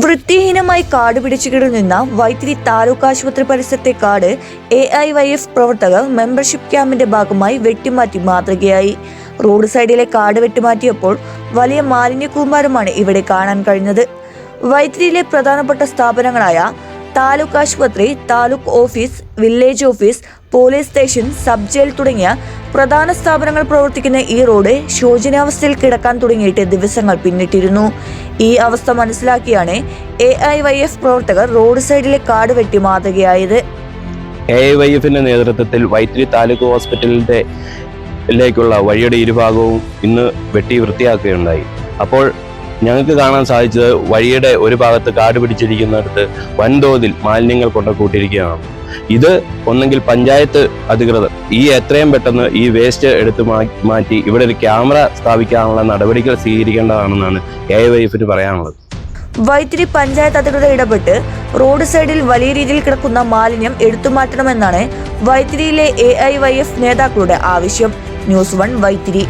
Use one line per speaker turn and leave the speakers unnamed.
വൃത്തിഹീനമായി കാട് പിടിച്ചു കിടന്നിരുന്ന വൈത്തിരി താലൂക്ക് ആശുപത്രി പരിസരത്തെ കാട് എ ഐ വൈ എഫ് പ്രവർത്തകർ മെമ്പർഷിപ്പ് ക്യാമ്പിന്റെ ഭാഗമായി വെട്ടിമാറ്റി മാതൃകയായി. റോഡ് സൈഡിലെ കാട് വെട്ടിമാറ്റിയപ്പോൾ വലിയ മാലിന്യ കൂമ്പാരമാണ് ഇവിടെ കാണാൻ കഴിഞ്ഞത്. വൈത്തിരിയിലെ പ്രധാനപ്പെട്ട സ്ഥാപനങ്ങളായ താലൂക്ക് ആശുപത്രി taluk office village office police station sub jail തുടങ്ങിയ പ്രധാന സ്ഥാപനങ്ങൾ പ്രവർത്തിക്കുന്ന ഈ റോഡ് ശോചനാവസ്ഥയിൽ കിടക്കാൻ തുടങ്ങിയിട്ട് ദിവസങ്ങൾ പിന്നിട്ടിരുന്നു. ഈ അവസ്ഥ മനസ്സിലാക്കിയാണ് എ ഐ വൈ എഫ് പ്രവർത്തകർ റോഡ് സൈഡിലെ കാട് വെട്ടി മാതൃകയായത്.
എ ഐ വൈ എഫിന്റെ നേതൃത്വത്തിൽ വൈത്തിരി താലൂക്ക് ഹോസ്പിറ്റലിന്റെ വഴിയുടെ ഇരുഭാഗവും ഇന്ന് വെട്ടി വൃത്തിയാക്കുകയുണ്ടായി. അപ്പോൾ ഞങ്ങൾക്ക് കാണാൻ സാധിച്ചത് വഴിയുടെ ഒരു ഭാഗത്ത് കാട് പിടിച്ചിരിക്കുന്നിടത്ത് വൻതോതിൽ മാലിന്യങ്ങൾ കൊണ്ട് കൂട്ടിയിരിക്കുകയാണ്. ഇത് ഒന്നെങ്കിൽ പഞ്ചായത്ത് അധികൃതർ ഈ എത്രയും പെട്ടെന്ന് ഈ വേസ്റ്റ് എടുത്തു മാറ്റി ഇവിടെ ഒരു ക്യാമറ സ്ഥാപിക്കാനുള്ള നടപടികൾ സ്വീകരിക്കേണ്ടതാണെന്നാണ് എ ഐ വൈ എഫിന് പറയാനുള്ളത്.
വൈത്തിരി പഞ്ചായത്ത് അധികൃതർ ഇടപെട്ട് റോഡ് സൈഡിൽ വലിയ രീതിയിൽ കിടക്കുന്ന മാലിന്യം എടുത്തുമാറ്റണമെന്നാണ് വൈത്തിരിയിലെ എ ഐ വൈ എഫ് നേതാക്കളുടെ ആവശ്യം. News one Vythiri.